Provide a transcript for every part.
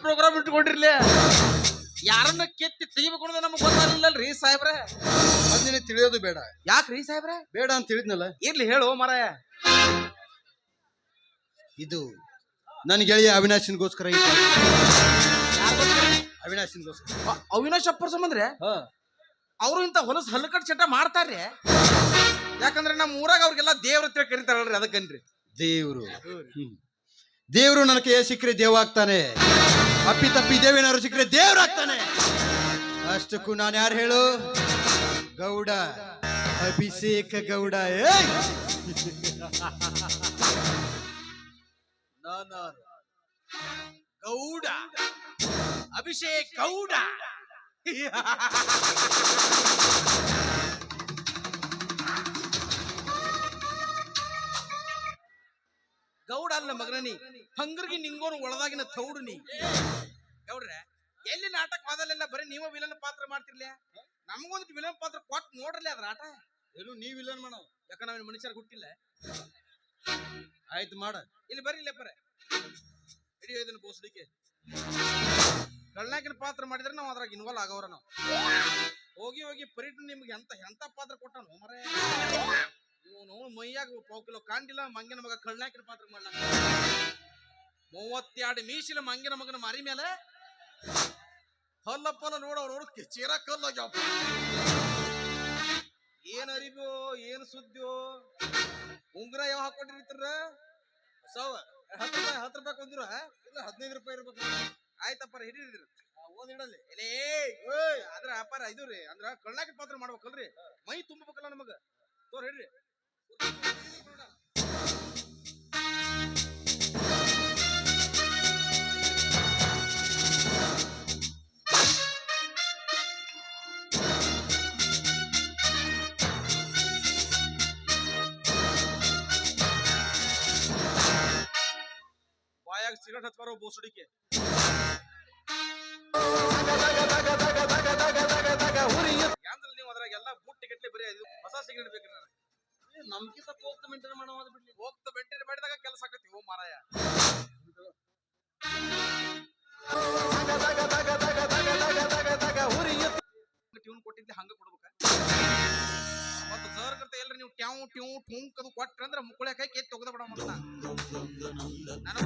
Program ಇಟ್ಕೊಂಡಿರ್ಲಿ. ಯಾರನ್ನ ಕೆತ್ತಿ ತೆಗಿಬೇಕು ಅನ್ನೋದು ನಮ್ಗೆ ರೀ ಸಾಹೇಬ್ರೆ? ಅದ್ ನಿನಗೆ ತಿಳಿಯೋದು ಬೇಡ. ಯಾಕ್ರಿ ಸಾಹೇಬ್ರೆ? ಬೇಡ ಅಂತ ತಿಳಿದ್ನಲ್ಲ? ಇರ್ಲಿ ಹೇಳು ಮರಾಯ. ಇದು ನನ್ನ ಗೆಳೆಯ ಅವಿನಾಶನ್ಗೋಸ್ಕರ ಗೋಸ್ಕರ. ಅವಿನಾಶನ್ಗೋಸ್ಕರ. ಅ- ಅವಿನಾಶ್ ಅಪ್ಪರ್ ಸಂಬಂಧ್ರೆ? ಹಾ. ಅವರು ಇಂಥ ಹೊಲಸು ಹಲ್ಲಕಟ್ ಚಟ ಮಾಡ್ತಾರ್ರಿ. ಯಾಕಂದ್ರೆ ನಮ್ಮ ಊರಾಗ ಅವ್ರಿಗೆಲ್ಲ ದೇವ್ರ ಹತ್ರ ಕರಿತಾರಲ್ರಿ ಅದಕ್ಕನ್ರಿ. ದೇವ್ರು. ಹ್ಮ್. ದೇವ್ರು ಕೈಯ ಸಿಕ್ಕರೆ ದೇವಾಗ್ತಾನೆ ಅಪ್ಪಿ ತಪ್ಪಿ ದೇವೇನಾದ್ರು ಸಿಕ್ಕರೆ ದೇವ್ರಾಗ್ತಾನೆ ಅಷ್ಟಕ್ಕೂ ನಾನು ಯಾರು ಹೇಳು? ಗೌಡ. ಅಭಿಷೇಕ ಗೌಡ. ಏ ಗೌಡ. ಅಭಿಷೇಕ್ ಗೌಡ. ಅಲ್ಲ ಮಗನಿ ಹಂಗರ್ಗಿ ನಿಂಗೋನು ಒಳದಾಗಿನ ತೌಡು ನೀ. ಗೌಡ್ರೆ ಎಲ್ಲಿ ನಾಟಕ ಹೋದಲ್ಲೆಲ್ಲ ಬರೀ ನೀವ ವಿಲನ್ ಪಾತ್ರ ಮಾಡ್ತಿರ್ಲಿ? ನಮಗೊಂದು ವಿಲನ್ ಪಾತ್ರ ಕೊಟ್ಟು ನೋಡ್ರಲ್ಲ ಅದ್ರ ಆಟ? ಏನು ನೀವ್ ವಿಲನ್ ಮಾಡೋ? ಯಾಕ ನಾವೇನು ಮನುಷ್ಯರ್ ಹುಟ್ಟಿಲ್ಲ? ಆಯ್ತು ಮಾಡ. ಇಲ್ಲಿ ಬರ್ರಿ ಇಲ್ಲೇ ಬರ ಹಿಡಿಯೋ ಇದನ್ನ ಬೋಸ್ಲಿಕ್ಕೆ ಕಳ್ಳನಾಕಿನ ಪಾತ್ರ ಮಾಡಿದ್ರೆ ನಾವು ಅದ್ರಾಗ ಇನ್ವಾಲ್ವ್ ಆಗೋರ ನಾವು. ಹೋಗಿ ಹೋಗಿ ಪರಿಟು ನಿಮ್ಗೆ ಎಂತ ಎಂತ ಪಾತ್ರ ಕೊಟ್ಟನು ಮರೆ? ಇವನು ಮೈಯಾಗ ಪಾವ್ ಕಿಲೋ ಕಾಂಡಿಲ್ಲ ಮಂಗಿನ ಮಗ ಕಳ್ಳಾಕಿನ ಪಾತ್ರ ಮಾಡ್ಲಾಕ ಮೂವತ್ತೆರಡು ಮೀಸಿಲ ಮಂಗಿನ ಮಗನ ಮಾರಿ ಮೇಲೆ ಹಲ್ಲಪ್ಪನ ನೋಡೋರು ಚೀರ ಕಲ್ಲೋಗ್ಯಾವ. ಏನ್ ಅರಿಬೋ ಏನ್ ಸುದ್ದಿಯೋ? ಉಂಗುರ ಯಾವ ಹಾಕೊಂಡಿರ್ತೀರ ಸವ ಹತ್ತು ರೂಪಾಯಿ ಹತ್ತು ರೂಪಾಯಿ ಕೊಂದಿರ ಇಲ್ಲ ಹದಿನೈದು ರೂಪಾಯಿ ಇರ್ಬೇಕು. ಆಯ್ತಪ್ಪ ಹಿಡಿದ್ರಿ ಓದ್ ಇಡಲ್ಲಿ ಎಲೇ ಅದ್ರ ವ್ಯಾಪಾರ ಇದು ರೀ ಅಂದ್ರ ಕಳ್ಳಾಕಿ ಪಾತ್ರ ಮಾಡ್ಬೇಕಲ್ರಿ. ಮೈ ತುಂಬಬೇಕಲ್ಲ ನಮಗ. ತೋರ್ ಹಿಡ್ರಿ. ಬಾಯಾಗ ಸಿಗರೇಟ್ ಹಚ್ಬಾರೋ ಬೋಸುಡಿಕೆ. ನೀವು ಅದ್ರಾಗ ಎಲ್ಲ ಬುಟ್ಟಿ ಗಟ್ಲೆ ಬರೀ ಹೊಸ ಸಿಗರೇಟ್ ಬೇಕ್ರಿ ನಮ್ಗಿಂತ ಹೋಗ್ತಾ ಮೇಂಟೈನ್ ಮಾಡೋದು ಬಿಡ್ಲಿ. ಹೋಗ್ತ ಬೆಂಟೆ ಮಾಡಿದಾಗ ಕೆಲಸ ಆಕತಿ. ಓ ಮಾರಾಯ. ಟ್ಯೂನ್ ಕೊಟ್ಟಿದ್ದೆ, ಹಂಗ ಕೊಡ್ಬೇಕ. ಮತ್ತ ಜರ್ ಎಲ್ರಿ ನೀವು ಟ್ಯಾವ್, ಟ್ಯೂ ಟೂಂಕ್ ಅದು ಕೊಟ್ರಿ ಅಂದ್ರೆ ಮುಕ್ಕಳೆ ಕೈ ಕೆತ್ತಿ ತೆಗೆದ ಬಿಡ ಮತ್ತ. ನಾನು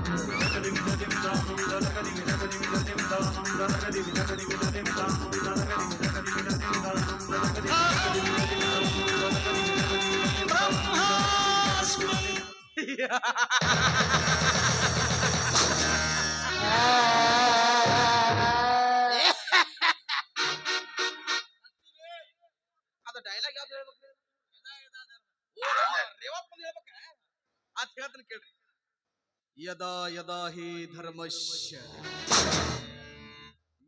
ಅದ ಡೈಲಾಗ್ ಯಾವ್ದು ಹೇಳ್ಬೇಕು ರೇವಪ್ಪಂದು ಹೇಳ್ಬೇಕ? ಅದ್ ಹೇಳ್ತೀನಿ ಕೇಳ್ರಿ. ಯದಾ ಯದಾ ಹಿ ಧರ್ಮಶ್ಯ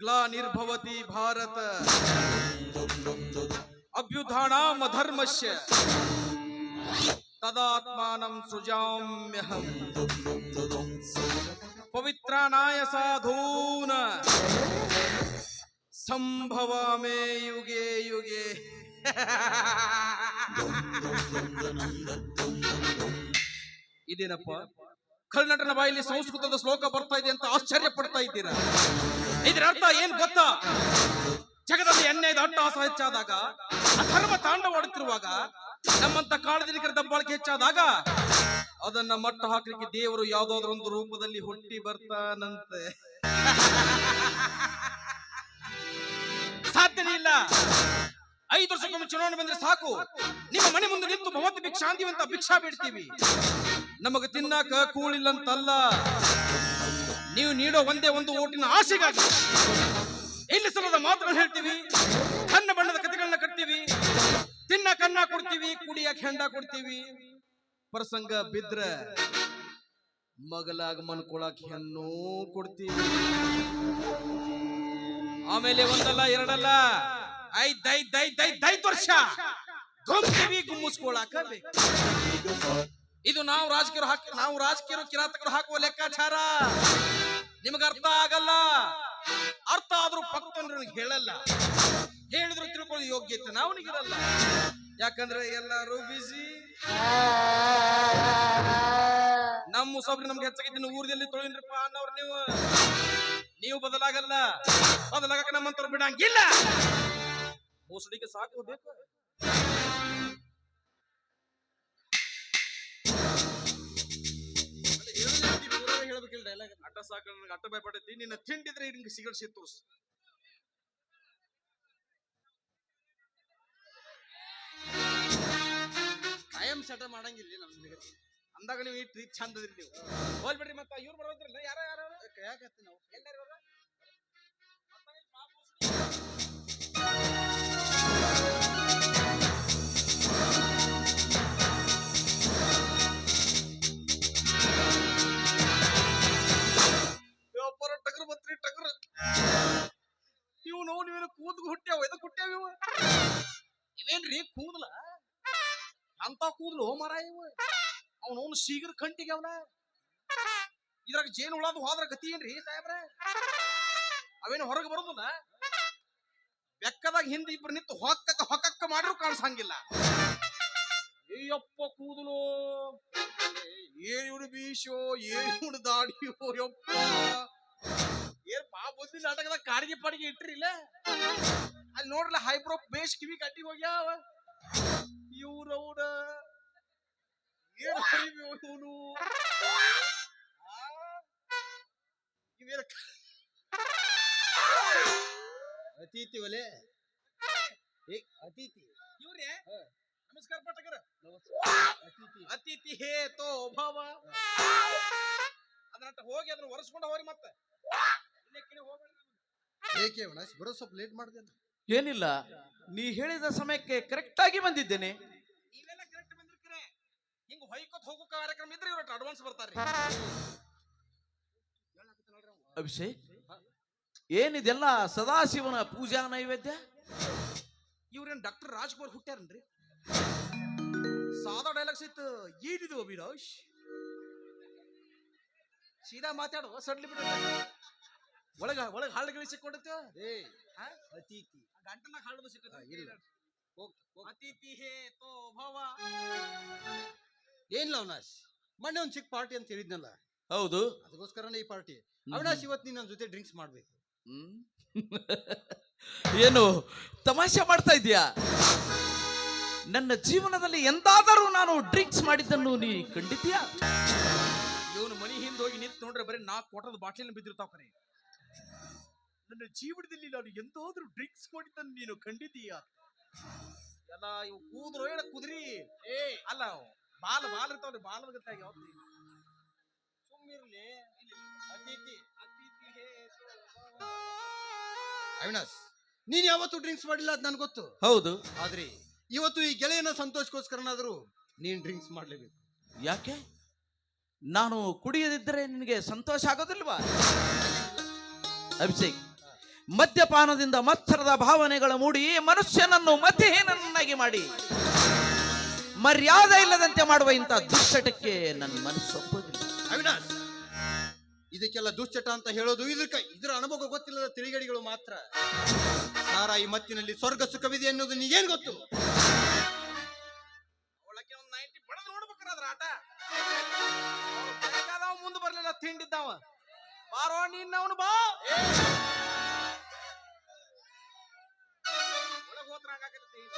ಗ್ಲಾನಿರ್ಭವತಿ ಭಾರತ. ಅಭ್ಯುಧಾನಾಮ ಧರ್ಮಶ್ಯ ತದಾತ್ಮಾನಂ ಸೃಜಾಮ್ಯಹಂ ಪವಿತ್ರನಾಯ ಸಾಧೂನ ಸಂಭವಾಮೇ ಯುಗೆ ಯುಗೆ ಇದೇನಪ್ಪ ಕರ್ನಾಟನ ಬಾಯಲ್ಲಿ ಸಂಸ್ಕೃತದ ಶ್ಲೋಕ ಬರ್ತಾ ಇದೆ ಅಂತ ಆಶ್ಚರ್ಯ ಪಡ್ತಾ ಇದ್ದೀರಾ? ಇದರ ಅರ್ಥ ಏನ್ ಗೊತ್ತಾ? ಜಗದಲ್ಲಿ ಅನ್ಯಾಯದ ಆಸ ಹೆಚ್ಚಾದಾಗ, ಅಧರ್ಮ ತಾಂಡವಾಡುತ್ತಿರುವಾಗ ನಮ್ಮಂತ ಕಾಳದಿನಿಕರ ದಬ್ಬಾಳಿಕೆ ಹೆಚ್ಚಾದಾಗ ಅದನ್ನ ಮಟ್ಟ ಹಾಕಲಿಕ್ಕೆ ದೇವರು ಯಾವ್ದಾದ್ರು ಒಂದು ರೂಪದಲ್ಲಿ ಹುಟ್ಟಿ ಬರ್ತಾನಂತೆ. ಸಾಧ್ಯನೇ ಇಲ್ಲ. ಐದು ವರ್ಷಕ್ಕೊಮ್ಮೆ ಚುನಾವಣೆ ಬಂದ್ರೆ ಸಾಕು. ನಿಮ್ಮ ಮನೆ ಮುಂದೆ ನಿಂತು ಭಗವಂತ ಭಿಕ್ಷಾಂತಿ ಅಂತ ಭಿಕ್ಷಾ ಬೇಡ್ತೀವಿ. ನಮಗೆ ತಿನ್ನಾಕ ಕೂಳಿಲ್ಲಂತಲ್ಲ. ನೀವು ನೀಡೋ ಒಂದೇ ಒಂದು ಓಟಿನ ಆಸೆಗಾಗಿ ಇಲ್ಲಿ ಸಲದ ಮಾತ್ರ ಹೇಳ್ತೀವಿ. ಕನ್ನ ಬಣ್ಣದ ಕಥೆಗಳನ್ನ ಕಟ್ತೀವಿ. ತಿನ್ನ ಕನ್ನ ಕೊಡ್ತೀವಿ, ಕುಡಿಯಕ್ ಹೆಂಡ ಕೊಡ್ತೀವಿ. ಪ್ರಸಂಗ ಬಿದ್ರ ಮಗಲಾಗ ಮನ್ಕೊಳಕ್ ಹೆಣ್ಣು ಕೊಡ್ತೀವಿ. ಆಮೇಲೆ ಒಂದಲ್ಲ, ಎರಡಲ್ಲ. ಐದ್ ವರ್ಷ. ಗುಮ್ತೀವಿ ಗುಮ್ಮಿಸ್ಕೊಳಕ ಇದು ನಾವು ರಾಜಕೀಯರು ಹಾಕಿ, ನಾವು ರಾಜಕೀಯರು ಕಿರಾತಕರು ಹಾಕುವ ಲೆಕ್ಕಾಚಾರ. ನಿಮಗೆ ಅರ್ಥ ಆಗಲ್ಲ. ಅರ್ಥ ಆದ್ರೂ ಪಕ್ಕ ಹೇಳಲ್ಲ. ಹೇಳಿದ್ರು ತಿಳ್ಕೊಳ್ಳೋ ಯೋಗ್ಯತೆ ನಾವನಿಗಿರಲ್ಲ. ಯಾಕಂದ್ರೆ ಎಲ್ಲರೂ ಬಿಸಿ ನಮ್ಮ ಸೊಬ್ರಿ ನಮ್ಗೆ ಹೆಚ್ಚಾಗಿದ್ದು ಊರದಲ್ಲಿ ತೊಳಿನ್ರಪ್ಪ ಅನ್ನೋರು ನೀವು. ನೀವು ಬದಲಾಗಲ್ಲ. ಬದಲಾಗಕ್ಕೆ ನಮ್ಮಂತವ್ರು ಬಿಡಂಗಿಲ್ಲ. ಮೋಸಡಿಗೆ ಸಾಕು ಬೇಕು. ಅಟ್ಟ ಸಾಕು ಅಟ್ಟ ಭಯಪಟ್ಟೈತಿ ನಿನ್ನ ತಿಂಡಿದ್ರೆ ಹಿಂಗೆ ಸಿಗರೇಟ್ ಸಿತ್ತು ಸಟ ಮಾಡಂಗಿಲ್ಲ ನಮ್ಗೆ ಅಂದಾಗ ನೀವು ಈ ಟ್ರಿಪ್ ಚಂದ ಅದ್ರಿ ನೀವು. ಹೋಲ್ಬಿಡ್ರಿ ಮತ್ತ ಇವ್ರು ಬರೋದ್ರಲ್ಲ ಯಾರ ಯಾರ? ಯಾಕತ್ತಿ ನಾವು. ಎಲ್ಲರೂ ಟಗರು ಬತ್ರಿ ಟಗರು. ಇವು ನೋವು ನೀವೇನು ಕೂದ್ಲು ಹುಟ್ಟ್ಯಾವ? ಇದಕ್ಕೆ ಹುಟ್ಟ್ಯಾವ ಇವು? ಇವೇನ್ರಿ ಕೂದಲ? ಅಂತ ಕೂದಲು? ಮರ ಅವನು ಅವನವನು ಶೀಘ್ರ ಕಂಟಿಗೆ ಅವನ. ಇದ್ರಾಗ ಜೇನು ಹುಳದು ಹೋದ್ರ ಗತಿ ಏನ್ರಿ ಸಾಹೇಬ್ರೆ? ಅವೇನು ಹೊರಗೆ ಬರೋದಿಲ್ಲ? ಬೆಕ್ಕದಾಗ ಹಿಂದೆ ಇಬ್ರು ನಿಂತು ಹೊಕ್ಕಕ್ಕ ಹೊಕ್ಕಕ್ಕ ಮಾಡ್ರು ಕಾಣಿಸಂಗಿಲ್ಲ. ಅಯ್ಯಪ್ಪ ಕೂದಲು. ಏನ್ ಇವಡು ಬೀಶೋ ಏನ್ ಇವಡು ದಾಡಿಯೋ, ಯಪ್ಪ. ಏನ್ ಪಾ ಬುದ್ಧಿ ನಾಟಕದಾಗ ಕಾಡಿಗೆ ಪಾಡಿಗೆ ಇಟ್ರಿಲ್ಲ ಅಲ್ಲಿ ನೋಡ್ರಲ್ಲ ಹೈಬ್ರೋ ಬೇಸ್ ಕಿವಿ ಕಟ್ಟಿ ಹೋಗ್ಯಾವ. ಇವ್ರವ್ರ ಏನ್ ಹರಿವಿ ಇವನು? ಇವೇನ ಅತಿಥಿ ಒಲೆ. ಏ ಅತಿಥಿ. ಇವ್ರೇ? ನಮಸ್ಕಾರ ಪಟಕರ ಅತಿಥಿ ಅತಿಥಿ ಹೇ ತೋ ಭಾವ. ಅದನ್ನ ಹೋಗಿ ಅದನ್ನ ಒರೆಸ್ಕೊಂಡು ಹೋಗ್ರಿ ಮತ್ತೆ. ಇಲ್ಲೇ ಏಕೆ ಬರೋ ಸ್ವಲ್ಪ ಲೇಟ್ ಮಾಡಿದೆ ಏನಿಲ್ಲ ನೀ ಹೇಳಿದ ಸಮಯಕ್ಕೆ ಕರೆಕ್ಟ್ ಆಗಿ ಬಂದಿದ್ದೇನೆ. ಹೊಯ್ಕೊತ್ ಹೋಗೋ ಕಾರ್ಯಕ್ರಮ ಇದ್ರೆ ಇವ್ರ ಅಡ್ವಾನ್ಸ್ ಬರ್ತಾರೆ ಅಭಿಷೇಕ್ ಏನಿದೆಲ್ಲ ಸದಾಶಿವನ ಪೂಜಾ ನೈವೇದ್ಯ? ಇವ್ರೇನ್ ಡಾಕ್ಟರ್ ರಾಜ್ಕುಮಾರ್ ಹುಟ್ಟ್ಯಾರನ್ರಿ? ಸಾದಾ ಡೈಲಾಗ್ಸ್ ಇತ್ತು ಏನಿದು ಅಭಿರಾಶ್ ಸೀದಾ ಮಾತಾಡು ಸಡ್ಲಿ ಬಿಡ. ಒಳಗ ಒಳಗ ಹಾಳುಗಳು ಸಿಕ್ಕೊಂಡಿತ್ತು? ಏ? ಅತಿಥಿ. ಗಂಟನಾಗ ಹಾಳು ಸಿಕ್ಕ. ಅತಿಥಿ ಹೇ ತೋ ಭವ. ಏನಿಲ್ಲ ಅವನಾಶ್ ಮೊನ್ನೆ ಒಂದ್ ಚಿಕ್ಕ ಪಾರ್ಟಿ ಅಂತ ಹೇಳಿದ್ನಲ್ಲ? ಹೌದು. ಅದಕ್ಕೋಸ್ಕರನೇ ಈ ಪಾರ್ಟಿ ಅವಿನಾಶ್ ಇವತ್ತು ನೀನು ನನ್ನ ಜೊತೆ ಡ್ರಿಂಕ್ಸ್ ಮಾಡ್ಬೇಕು. ಏನು ತಮಾಷೆ ಮಾಡ್ತಾ ಇದೀಯಾ ನನ್ನ ಜೀವನದಲ್ಲಿ ಎಂದಾದರೂ ನಾನು ಡ್ರಿಂಕ್ಸ್ ಮಾಡಿದ್ದನ್ನು ನೀ ಕಂಡಿದ್ಯಾ ಇವನು ಮನಿ ಹಿಂದೆ ಹೋಗಿ ನಿಂತು ನೋಡ್ರೆ ಬರೀ ನಾಲ್ಕು ಕೊಟ್ಟದ ಬಾಟ್ಲಿನ ಬಿದ್ದಿರ್ತಾವ ಕರೆ ನನ್ನ ಜೀವನದಲ್ಲಿ ನಾನು ಎಂದಾದ್ರೂ ಡ್ರಿಂಕ್ಸ್ ಮಾಡಿದ್ದನ್ನು ನೀನು ಕಂಡಿದ್ದೀಯಾ? ಎಲ್ಲ ಇವು ಕೂದ್ರು ಹೇಳ ಕುದ್ರಿ. ಏ ಅಲ್ಲ ಬಾಲ ಬಾಲ್ ಇರ್ತಾವ್ರಿ ಬಾಲದ ಸುಮ್ಮಿರ್ಲಿ ಅತಿಥಿ ಅವಿನಾಶ್ ನೀನ್ ಯಾವತ್ತೂ ಡ್ರಿಂಕ್ಸ್ ಮಾಡಿಲ್ಲ ಅದ್ ನನ್ಗೆ ಗೊತ್ತು. ಹೌದು. ಆದ್ರೆ ಇವತ್ತು ಈ ಗೆಳೆಯನ ಸಂತೋಷಕ್ಕೋಸ್ಕರನಾದ್ರೂ ನೀನ್ ಡ್ರಿಂಕ್ಸ್ ಮಾಡ್ಲೇಬೇಕು. ಯಾಕೆ? ನಾನು ಕುಡಿಯದಿದ್ದರೆ ನಿನಗೆ ಸಂತೋಷ ಆಗೋದಿಲ್ವಾ? ಅಭಿಷೇಕ್ ಮದ್ಯಪಾನದಿಂದ ಮತ್ಸರದ ಭಾವನೆಗಳ ಮೂಡಿ ಮನುಷ್ಯನನ್ನು ಮತಿಹೀನನ್ನಾಗಿ ಮಾಡಿ. ಮರ್ಯಾದೆ ಇಲ್ಲದಂತೆ ಮಾಡುವ ಇಂಥ ದುಶ್ಚಟಕ್ಕೆ ನನ್ನ ಮನಸ್ಸು ಅವಿನಾಶ್ ಇದಕ್ಕೆಲ್ಲ ದುಶ್ಚಟ ಅಂತ ಹೇಳೋದು ಇದಕ್ಕೆ ಇದರ ಅನುಭವ ಗೊತ್ತಿಲ್ಲದ ತಿಳಿಗಡಿಗಳು ಮಾತ್ರ. ಸಾರಾಯಿ ಮತ್ತಿನಲ್ಲಿ ಸ್ವರ್ಗ ಸುಖವಿದೆ ಅನ್ನೋದು ನಿಗೇನು ಗೊತ್ತು? ಒಳಗೆ ಒಂದು ನೈಂಟಿ ಬಡ ನೋಡ್ಬೇಕಾರ ಅದ್ರ ಆಟ. ಮುಂದೆ ಬರ್ಲಿಲ್ಲ ತಿಂಡಿದ್ದಾವ. ಬಾರೋ ನೀನ್ ಅವನು ಬಾ.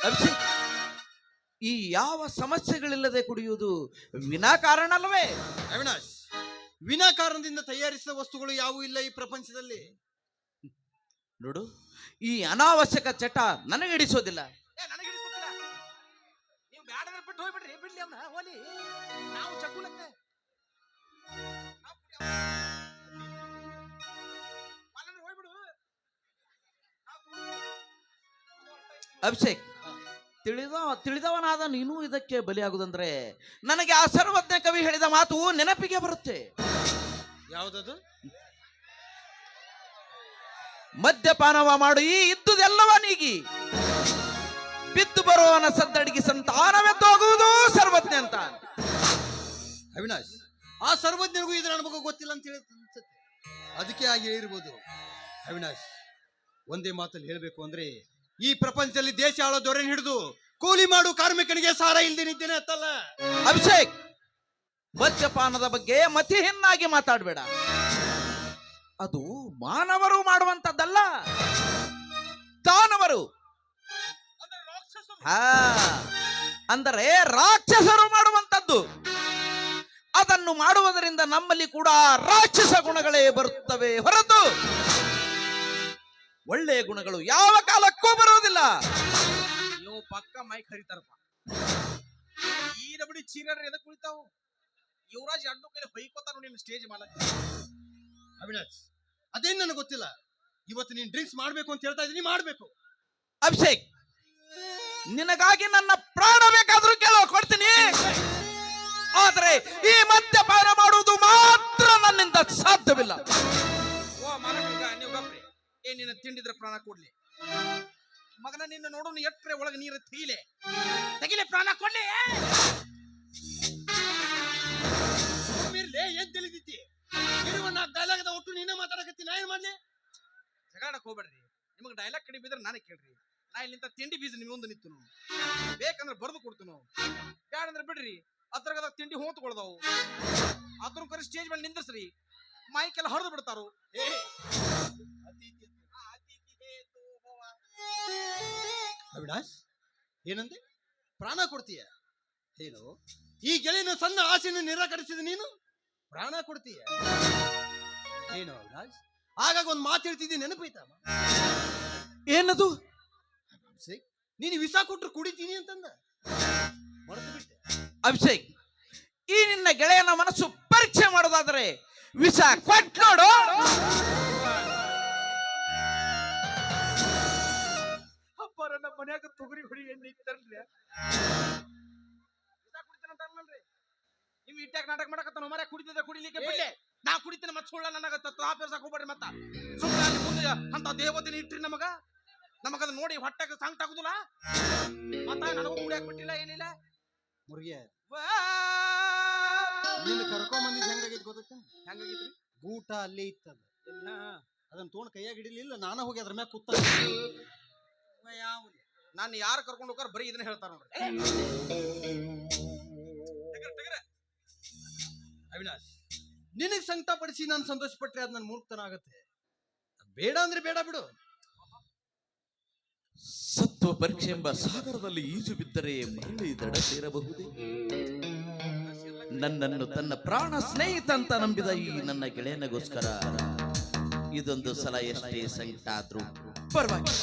ಅಭಿಷೇಕ್ ಈ ಯಾವ ಸಮಸ್ಯೆಗಳಿಲ್ಲದೆ ಕುಡಿಯುವುದು ವಿನಾಕಾರಣ ಅಲ್ಲವೇ ಅವಿನಾಶ್ ವಿನಾಕಾರಣದಿಂದ ತಯಾರಿಸಿದ ವಸ್ತುಗಳು ಯಾವುವು ಇಲ್ಲ ಈ ಪ್ರಪಂಚದಲ್ಲಿ. ನೋಡು ಈ ಅನಾವಶ್ಯಕ ಚಟ ನನಗೆ ಹಿಡಿಸೋದಿಲ್ಲ. ನೀವು ಬ್ಯಾಡದ್ರೆ ಬಿಟ್ಟು ಹೋಗ್ಬಿಡ್ರಿ ಬಿಡ್ಲಿ ಅವ್ನ ಹೋಲಿ. ನಾವು ಅಭಿಷೇಕ್ ತಿಳಿದ ತಿಳಿದವನಾದ ನೀನು ಇದಕ್ಕೆ ಬಲಿಯಾಗುದಂದ್ರೆ ನನಗೆ ಆ ಸರ್ವಜ್ಞ ಕವಿ ಹೇಳಿದ ಮಾತು ನೆನಪಿಗೆ ಬರುತ್ತೆ. ಯಾವುದದು? ಮದ್ಯಪಾನವ ಮಾಡು ಈ ಇದ್ದುದೆಲ್ಲವ ನೀಗಿ. ಬಿದ್ದು ಬರುವವನ ಸದ್ದಡಿಗೆ ಸಂತಾನವೆದ್ದು ಹೋಗುವುದು ಸರ್ವಜ್ಞ ಅಂತ. ಅವಿನಾಶ್ ಆ ಸರ್ವಜ್ಞರಿಗೂ ಇದರ ಅನುಭವ ಗೊತ್ತಿಲ್ಲ ಅಂತ ಹೇಳಿ ಅನ್ಸುತ್ತೆ. ಅದಕ್ಕೆ ಆಗಿ ಇರ್ಬೋದು. ಅವಿನಾಶ್ ಒಂದೇ ಮಾತಲ್ಲಿ ಹೇಳಬೇಕು ಅಂದ್ರೆ ಈ ಪ್ರಪಂಚದಲ್ಲಿ ದೇಶ ಆಳೋ ದೊರೆ ಹಿಡಿದು ಕೂಲಿ ಮಾಡು ಕಾರ್ಮಿಕನಿಗೆ ಸಾರ ಇಲ್ದೆ ನಿದ್ದೇನೆ ಅಂತಲ್ಲ ಅಭಿಷೇಕ್ ಮದ್ಯಪಾನದ ಬಗ್ಗೆ ಮತಿಹೀನಾಗಿ ಮಾತಾಡಬೇಡ. ಅದು ಮಾನವರು ಮಾಡುವಂತದ್ದಲ್ಲ ದಾನವರು. ಅಂದ್ರೆ ರಾಕ್ಷಸರು. ಹಾ ಅಂದರೆ ರಾಕ್ಷಸರು ಮಾಡುವಂತದ್ದು ಅದನ್ನು ಮಾಡುವುದರಿಂದ ನಮ್ಮಲ್ಲಿ ಕೂಡ ರಾಕ್ಷಸ ಗುಣಗಳೇ ಬರುತ್ತವೆ ಹೊರತು. ಒಳ್ಳೆಯ ಗುಣಗಳು ಯಾವ ಕಾಲಕ್ಕೂ ಬರೋದಿಲ್ಲ ನೀವು ಪಕ್ಕ ಮೈ ಹರಿತಾರಪ್ಪ. ಈ ರಬಡಿ ಚೀರಡ್ರಿ ಎದಕ್ ಕುಳಿತಾವು ಯುವರಾಜ್ ಅಡ್ಡು ಕೈಲಿ ಹೊಯ್ಕೋತಾರ ನೋಡಿ ಸ್ಟೇಜ್ ಮಾಲಕ್ ಅವಿನಾಶ್ ಅದೇನು ನನಗೆ ಗೊತ್ತಿಲ್ಲ? ಇವತ್ತು ನೀನು ಡ್ರಿಂಕ್ಸ್ ಮಾಡಬೇಕು ಅಂತ ಹೇಳ್ತಾ ಇದ್ದೀನಿ ಮಾಡಬೇಕು. ಅಭಿಷೇಕ್ ನಿನಗಾಗಿ ನನ್ನ ಪ್ರಾಣ ಬೇಕಾದರೂ ಕೇಳೋ ಕೊಡ್ತೀನಿ. ಆದರೆ ಈ ಮದ್ಯಪಾನ ಮಾಡುವುದು ಮಾತ್ರ ನನ್ನಿಂದ ಸಾಧ್ಯವಿಲ್ಲ. ಏ, ನಿನ್ನ ತಿಂಡಿದ್ರ ಪ್ರಾಣ ಕೊಡ್ಲಿ. ಮಗನ ನಿನ್ನ ನೋಡೋನು ಎಟ್ರೆ ಒಳಗೆ ನೀರು ತೆಗಿಲೆ ತೆಗಿಲೆ ಪ್ರಾಣ ಕೊಡ್ಲಿ. ಏನ್ ತಿಳಿದಿತ್ತಿ ಇರುವ ನಾಲ್ಕು ಡೈಲಾಗ್ ಒಟ್ಟು ನೀನೇ ಮಾತಾಡಕತ್ತಿ, ನಾ ಏನ್ ಮಾಡ್ಲಿ? ಜಗಾಡಕ್ ಹೋಗ್ಬೇಡ್ರಿ. ನಿಮಗೆ ಡೈಲಾಗ್ ಕಡಿಮೆ ಬಿದ್ರೆ ನಾನೇ ಕೇಳ್ರಿ. ನಾ ಇಲ್ಲಿಂದ ತಿಂಡಿ ಬೀಜ ನಿಮ್ಮ ಮುಂದೆ ನಿಂತು ಬೇಕಂದ್ರೆ ಬರೆದು ಕೊಡ್ತೀನು ಬ್ಯಾಡಂದ್ರೆ ಬಿಡ್ರಿ. ಅದ್ರಗದ ತಿಂಡಿ ಹೋತ್ಕೊಳ್ದವು ಅದ್ರ ಕರೆ ಸ್ಟೇಜ್ ಮೇಲೆ ನಿಂದ್ರಸ್ರಿ. ಮೈಕೆಲ್ಲ ಹರಿದು ಬಿಡ್ತಾರು. ಏ ಅವಿನಾಶ್ ಏನಂದೆ? ಪ್ರಾಣ ಕೊಡ್ತೀಯ? ಏನು ಈ ಗೆಳೆಯನ ಸಣ್ಣ ಆಸೆಯನ್ನು ನಿರಾಕರಿಸಿದ ನೀನು? ಪ್ರಾಣ ಕೊಡ್ತೀಯ? ಏನು ಅವಿನಾಶ್ ಆಗಾಗ ಒಂದು ಮಾತು ಹೇಳ್ತಿದ್ದಿ ನೆನಪೈತಮ್ಮ? ಏನದು? ಅಭಿಷೇಕ್ ನೀನು ವಿಸ ಕೊಟ್ರು ಕುಡಿತೀನಿ ಅಂತಂದ? ಮರೆತು ಬಿಟ್ಟೆ ಅಭಿಷೇಕ್ ಈ ನಿನ್ನ ಗೆಳೆಯನ ಮನಸ್ಸು ಪರೀಕ್ಷೆ ಮಾಡೋದಾದ್ರೆ ವಿಷ ಕೊಟ್ ನೋಡು. ನಮ್ಮ ಮನ್ಯಾಗ ತೊಗರಿ ಹುಡಿ ಎಣ್ಣೆ ಇತ್ತಲ್ರಿ ನೀವು ಇಟ್ಟಾಗ ನಾಟಕ ಮಾಡಕತ್ತಾನ ಮರ ಕುಡಿತಿದ್ರೆ ಕುಡಿಲಿಕ್ಕೆ ಬಿಡ್ಲಿ. ನಾ ಕುಡಿತೀನಿ ಮತ್ತೆ ಸುಳ್ಳ ನನಗತ್ತ ತಾಪೇರ್ಸಕ್ ಹೋಗ್ಬೇಡ್ರಿ ಮತ್ತ. ಸುಳ್ಳ ಅಲ್ಲಿ ಮುಂದೆ ಅಂತ ದೇವತೆನ ಇಟ್ರಿ ನಮಗ. ನಮಗದ ನೋಡಿ ಹೊಟ್ಟೆಗೆ ಸಂಕಟ ಆಗುದಿಲ್ಲ ಮತ್ತ ನನಗೂ ಕುಡಿಯಾಕ ಬಿಟ್ಟಿಲ್ಲ ಏನಿಲ್ಲ. ಮುರುಗಿಯ ವಾ! ನಿನ್ನ ಕರ್ಕೊಂಡ್ ಬಂದಿದ್ದು ಹೆಂಗಾಗಿತ್ತು ಗೊತ್ತ ಹೆಂಗಾಗಿತ್ರಿ? ಗೂಟ ಅಲ್ಲೇ ಇತ್ತದ. ಹಾ, ಅದನ್ನ ತೋಣ ಕೈಯಾಗ ಹಿಡಿಲಿಲ್ಲ ನಾನು ಹೋಗಿ ಅದ್ರ ಮ್ಯಾಗ ಕೂತ ನಾನು ಯಾರು ಕರ್ಕೊಂಡು ಹೋಗಾರ ಬರೀ ಇದನ್ನ ಹೇಳ್ತಾರ ನೋಡ್ರಿ. ಅವಿನಾಶ್ ನಿನಗ್ ಸಂಕಟ ಪಡಿಸಿ ನಾನು ಸಂತೋಷ ಪಟ್ರೆ ಅದು ನನ್ನ ಮೂರ್ಖತನ ಆಗತ್ತೆ. ಬೇಡ ಅಂದ್ರೆ ಬೇಡ ಬಿಡು. ಸತ್ವ ಪರೀಕ್ಷೆ ಎಂಬ ಸಾಗರದಲ್ಲಿ ಈಜು ಬಿದ್ದರೆ ಮರಳಿ ದಡ ಸೇರಬಹುದೇ? ನನ್ನನ್ನು ತನ್ನ ಪ್ರಾಣ ಸ್ನೇಹಿತ ಅಂತ ನಂಬಿದ ಈ ನನ್ನ ಗೆಳೆಯನಗೋಸ್ಕರ ಇದೊಂದು ಸಲ ಎಷ್ಟೇ ಸಂಕಟ ಆದ್ರೂ ಪರವಾಗಿಲ್ಲ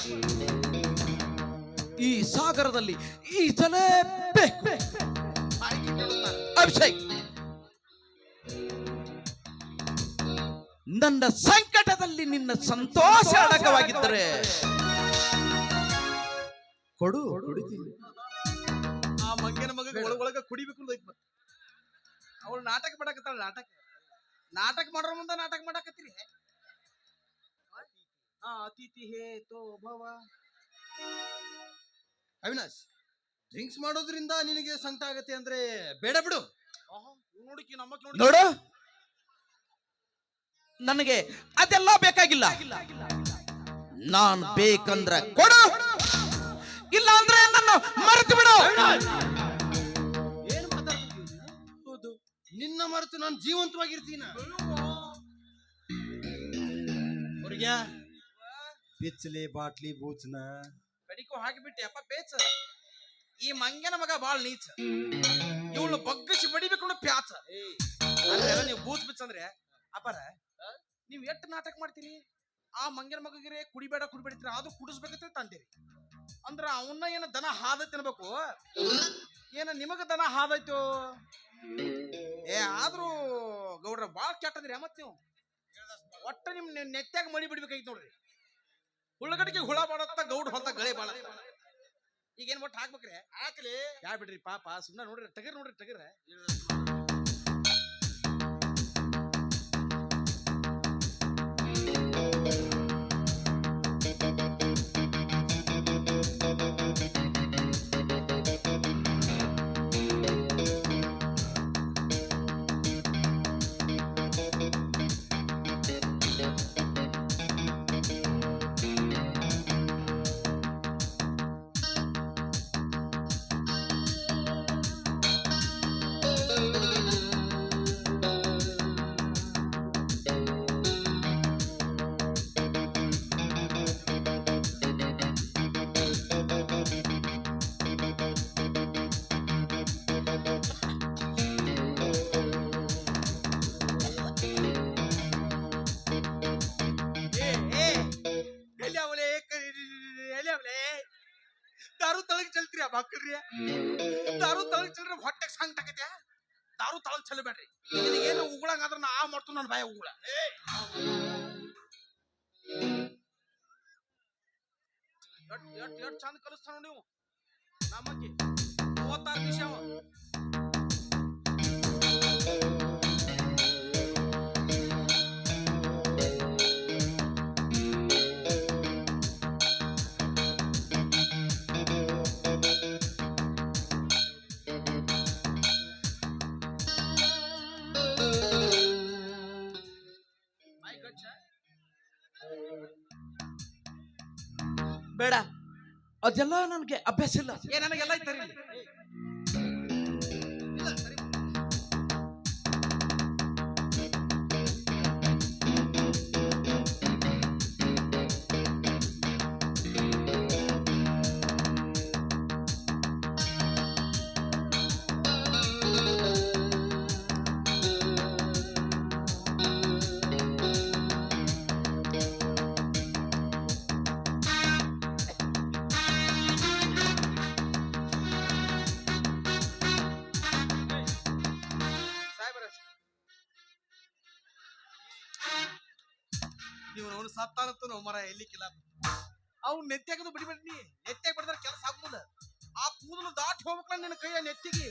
ಈ ಸಾಗರದಲ್ಲಿ ಈತನೇ ಬೇಕು. ಅಭಿಷೇಕ್. ನನ್ನ ಸಂಕಟದಲ್ಲಿ ನಿನ್ನ ಸಂತೋಷ ಅಡಕವಾಗಿದ್ದರೆ ಕೊಡು ಕುಡಿತೀನಿ. ಆ ಮಂಗನ ಮಗ ಒಳಗ ಒಳಗ ಕುಡಿಬೇಕು ಅಂತ ಅವಳು ನಾಟಕ ಮಾಡಕತ್ತಾಳ ನಾಟಕ. ನಾಟಕ ಮಾಡೋರ ಮುಂದೆ ನಾಟಕ ಮಾಡಕತ್ತೀರಿ? ಅತಿಥಿ ಹೇತೋ ಭವ. ಅವಿನಾಶ್ ಡ್ರಿಂಕ್ಸ್ ಮಾಡೋದ್ರಿಂದ ನಿನಗೆ ಸಂಕಟ ಆಗತ್ತೆ ಅಂದ್ರೆ ಬೇಡ ಬಿಡು. ನೋಡಿಕಿ ನಮ್ಮ ನೋಡಿ ನೋಡು. ನನಗೆ ಅದೆಲ್ಲ ಬೇಕಾಗಿಲ್ಲ. ನಾನು ಬೇಕಂದ್ರೆ ಕೊಡು. ಇಲ್ಲ ಅಂದ್ರೆ ನನ್ನ ಮರೆತು ಬಿಡು. ಏನ್ ಮಾತಾಡ್ತಿದ್ದೀನಿ ಹೌದು ನಿನ್ನ ಮರೆತು ನಾನು ಜೀವಂತವಾಗಿರ್ತೀನ? ಹುಡುಗ್ಯ? ಬಿಚ್ಚಲಿ ಬಾಟ್ಲಿ ಬೂಚನ ಕಡಿಕೋ ಹಾಕಿಬಿಟ್ಟೆ ಅಪ್ಪ ಪೇಚ. ಈ ಮಂಗ್ಯನ ಮಗ ಬಾಳ್ ನೀಚ. ಇವಳು ಬಗ್ಗಿಸಿ ಬಡಿಬೇಕು ಪ್ಯಾಚ. ಅಲ್ಲೆಲ್ಲ ನೀವು ಬೂತ್ ಬಿಚ್ಚಂದ್ರೆ ಅಂದ್ರೆ ನೀವು ನೀವ್ ಎಷ್ಟು ನಾಟಕ ಮಾಡ್ತೀನಿ? ಆ ಮಂಗ್ಯನ ಮಗಗಿರೆ ಕುಡಿಬೇಡ ಕುಡಿಬೇಡ್ತೀರಿ ಅದು ಕುಡಿಸ್ಬೇಕಂತ ತಂತೀರಿ ಅಂದ್ರ ಅವನ್ನ ಏನ ದನ ಹಾದ ತಿನ್ಬೇಕು ಏನ ನಿಮಗ ದನ ಹಾದೈತೋ? ಏ ಆದ್ರೂ ಗೌಡ್ರ ಬಾಳ ಕೆಟ್ಟದ್ರಿ ಮತ್ತೆ ನೀವು. ಒಟ್ಟ ನಿಮ್ ನೆತ್ತಾಗ ನೆತ್ಯಾಗ ಮಳಿ ಬಿಡ್ಬೇಕಾಗಿತ್ತು ನೋಡ್ರಿ. ಉಳ್ಳಗಡ್ಡಿಗೆ ಹುಳ ಬಾಡತ್ತ ಗೌಡ್ ಹೊಲ್ತ ಗಳೆ ಬಾಳ. ಈಗ ಏನ್ ಒಟ್ಟು ಹಾಕ್ಬೇಕ್ರಿ? ಹಾಕ್ಲಿ ಯಾ ಬಿಡ್ರಿ ಪಾಪ ಸುಮ್ಮನೆ ನೋಡ್ರಿ, ಟಗರ್ ನೋಡ್ರಿ, ಟಗರ್. ತಳಗ್ ಚಲ್ತೀರಿ ಆ ಮಕ್ಕಳ್ರಿ. ದಾರು ತಳಗ್ ಚಲ್ರಿ ಹೊಟ್ಟೆಗೆ ಸಂಕಟ ಆಗೈತೆ ದಾರು ತಳಗ್ ಚಲ್ಬೇಡ್ರಿ ಏನು ಉಗುಳಂಗ ಆದ್ರ ನಾ ಆ ಮಾಡ್ತು ನನ್ನ ಭಯ ಉಗುಳ. ಎಟ್ ಎಟ್ ಎಟ್ ಚಂದ ಕಲಿಸ್ತಾನ ನೀವು? ನಮ್ಮಕ್ಕೆ ಮೂವತ್ತಾರು ನಿಮಿಷ ಅದೆಲ್ಲ ನನಗೆ ಅಭ್ಯಾಸ ಇಲ್ಲ. ಏ ನನಗೆಲ್ಲ ಇತ್ತರಿ ನೀವು ಅವನು ಸತ್ತಾನಂತ ನಾವು ಮರ ಎಲ್ಲಿಕ್ಕಿಲ್ಲ ಅವ್ನು ನೆತ್ತಾಗದು ಬಿಡಿಬೇಡಿ ನೆತ್ತಾಗ ಬಿಡಿದ್ರೆ ಕೆಲಸ ಆಗುದಿಲ್ಲ. ಆ ಕೂದಲು ದಾಟಿ ಹೋಗ್ಬೇಕಲ್ಲ ನಿನ್ನ ಕೈಯ ನೆತ್ತಿಗೆ.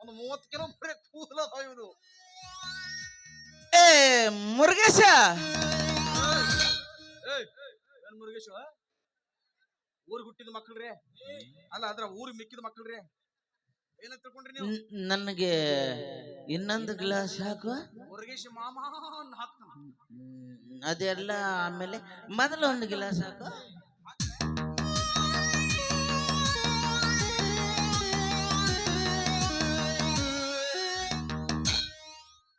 ಒಂದು ಮೂವತ್ತು ಕಿಲೋ ಬರೀ ಕೂದಲ ಇವರು ಏ ಮುರುಗೇಶ! ಏನ್ ಮುರುಗೇಶ? ಊರಿಗೆ ಹುಟ್ಟಿದ ಮಕ್ಕಳ್ರಿ? ಅಲ್ಲ ಅದ್ರ ಊರಿಗೆ ಮಿಕ್ಕಿದ ಮಕ್ಕಳ್ರಿ ಏನಂತ ತಿಳ್ಕೊಂಡ್ರಿ ನೀವು ನ್- ನನಗೆ ಇನ್ನೊಂದು ಗ್ಲಾಸ್ ಹಾಕುವ? ಅದೆಲ್ಲ ಆಮೇಲೆ ಮೊದಲು ಒಂದು ಗ್ಲಾಸ್ ಹಾಕು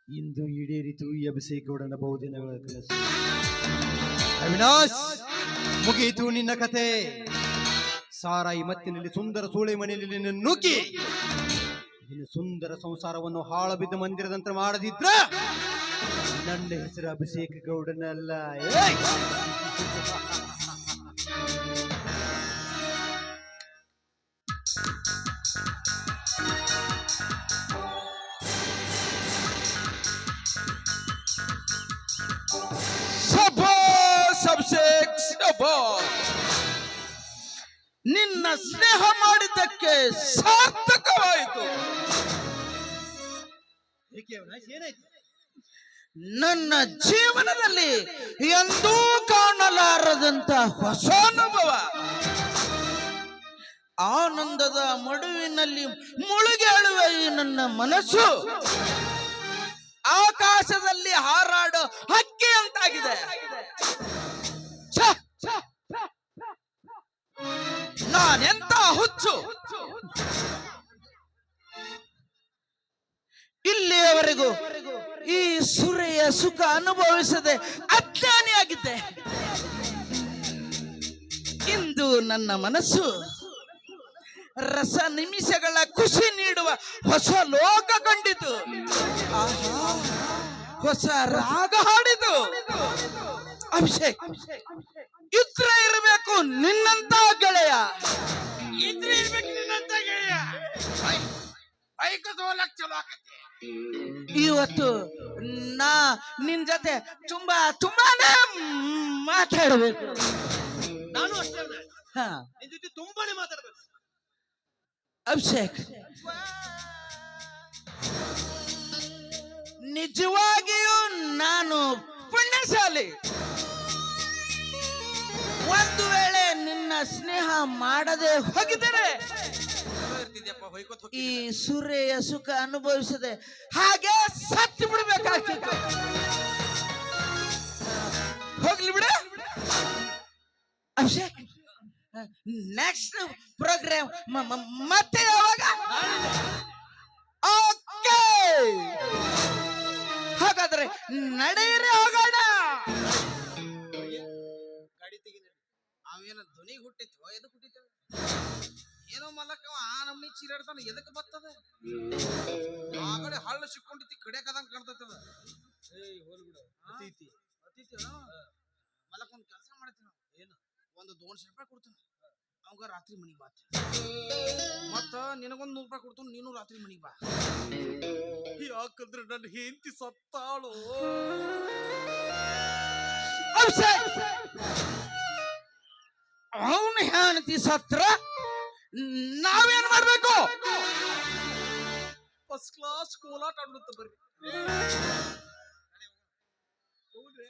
ಇಂದು ಈಡೇರಿತು ಈ ಅಭಿಷೇಕಗೌಡನ ಬಹುದಿನಗಳ ಕೆಲಸ ಅವಿನಾಶ್! ಮುಗಿಯಿತು ನಿನ್ನ ಕತೆ. ಸಾರಾಯಿ ಮತ್ತಿನಲ್ಲಿ ಸುಂದರ ಸೂಳೆ ಮನೆಯಲ್ಲಿ ನುಗ್ಗಿ. ಸುಂದರ ಸಂಸಾರವನ್ನು ಹಾಳು ಬಿದ್ದ ಮಂದಿರದಂತೆ ಮಾಡದಿದ್ರ ನನ್ನ ಹೆಸರು ಅಭಿಷೇಕ ಗೌಡನಲ್ಲ. ನಿನ್ನ ಸ್ನೇಹ ಮಾಡಿದ್ದಕ್ಕೆ ಸಾರ್ಥಕವಾಯಿತು ನನ್ನ ಜೀವನದಲ್ಲಿ ಎಂದೂ ಕಾಣಲಾರದಂತ ಹೊಸ ಅನುಭವ. ಆನಂದದ ಮಡುವಿನಲ್ಲಿ ಮುಳುಗೇಳುವ ಈ ನನ್ನ ಮನಸ್ಸು. ಆಕಾಶದಲ್ಲಿ ಹಾರಾಡೋ ಹಕ್ಕಿ ಅನುಭವಿಸದೆ ಅಜ್ಞಾನಿಯಾಗಿದ್ದೆ ಇಂದು ನನ್ನ ಮನಸ್ಸು ರಸ ನಿಮಿಷಗಳ ಖುಷಿ ನೀಡುವ ಹೊಸ ಲೋಕ ಕಂಡಿತು ಹೊಸ ರಾಗ ಹಾಡಿತು ಅಭಿಷೇಕ್ ಇದ್ರೆ ಇರಬೇಕು ನಿನ್ನಂತ ಗೆಳೆಯ ಇದ್ರೆ ಇರ್ಬೇಕು ನಿನ್ನಂತ ಗೆಳೆಯ ಐಕ ಚಲೋ ಇವತ್ತು ನಾ ನಿನ್ ಜೊತೆ ತುಂಬಾ ತುಂಬಾನೇ ಮಾತಾಡಬೇಕು. ನಾನು ಅಷ್ಟೇ ಹಾ. ನಿನ್ ಜೊತೆ ತುಂಬಾನೇ ಮಾತಾಡ್ಬೇಕು. ಅಭಿಷೇಕ್ ನಿಜವಾಗಿಯೂ ನಾನು ಪುಣ್ಯಶಾಲಿ. ಒಂದು ವೇಳೆ ನಿನ್ನ ಸ್ನೇಹ ಮಾಡದೆ ಹೋಗಿದರೆ ಹೊಯ್ಕೋತ್ ಈ ಸೂರ್ಯ ಸುಖ ಅನುಭವಿಸದೆ ಹಾಗೆ ಸತ್ತು ಬಿಡ್ಬೇಕಾಗ್ತಿತ್ತು ಹೋಗ್ಲಿ ಬಿಡ. ಅಭಿಷೇಕ್ ನೆಕ್ಸ್ಟ್ ಪ್ರೋಗ್ರಾಮ್ ಮತ್ತೆ ಯಾವಾಗ? ಓಕೆ. ಹಾಗಾದ್ರೆ ನಡೆಯಿರಿ ಹೋಗೋಣ. ಗಾಡಿ ಅವೇನ ಧ್ವನಿ ಹುಟ್ಟಿತ್ತು ಎದು ಹುಟ್ಟಿತ್ತು? ಏನೋ ಮಲ್ಲಕ್ಕ ಅವ ಆ ನಮ್ನಿ ಚೀರಾಡ್ತಾನ ಎದಕ್ ಬರ್ತದ ಆ ಕಡೆ ಹಳ್ಳ ಸಿಕ್ಕೊಂಡಿತಿ ಕಡೆಕದಂಗ ಕಾಣ್ತೈತದ. ಏಯ್ ಹೋಲ್ ಬಿಡು. ಅತೀತಿ ಅತೀತಿ ಮಲ್ಲಕ್ಕ ಒಂದ್ ಕೆಲಸ ಮಾಡ್ತೀನಿ ನಾವು ಏನು? ಒಂದು ದೋನ್ಶೆ ರೂಪಾಯಿ ಕೊಡ್ತೀನಿ. ಅವಾಗ ರಾತ್ರಿ ಮನಿಗೆ ಬಾ ಮತ್ತ ನಿನಗೊಂದು ನೂರು ರೂಪಾಯಿ ಕೊಡ್ತೀನಿ ನೀನು ರಾತ್ರಿ ಮನಿಗೆ ಬಾ. ಯಾಕಂದ್ರೆ ನನ್ನ ಹೆಂಡತಿ ಸತ್ತಾಳು. ಅವನ ಹೆಂಡತಿ ಸತ್ರ ನಾವೇನ್ ಮಾಡ್ಬೇಕು? ಫಸ್ಟ್ ಕ್ಲಾಸ್ ಕೋಲಾಟ ಆಡ್ಬಿಡುತ್ತೆ ಬರ್ರಿ. ಹೌದ್ರಿ?